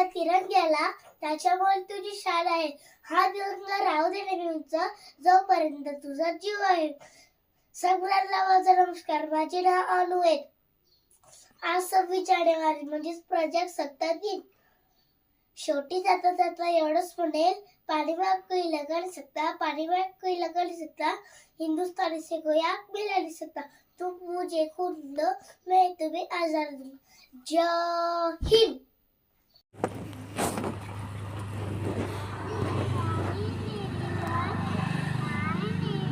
त्या तिरंग्याला त्याच्यामुळे तुझी शाल आहे. हा तिरंगा राहू दे नेहमी जोपर्यंत तुझा जीव आहे. सगळ्यांना माझा नमस्कार. माझे नाव अनु आहे. आज सव्वीस जानेवारी म्हणजेच प्रजासत्ताक दिन. शेवटी जाता जाता एवढंच म्हणेल पाणीबाग कोई लगा नहीं सकता पाणीबाग कोई लगा नहीं सकता हिंदुस्तानी से कोई आग मिला नहीं सकता तुम मुझे खून दो मैं तुम्हें आजाद दूंगा जय हिंद.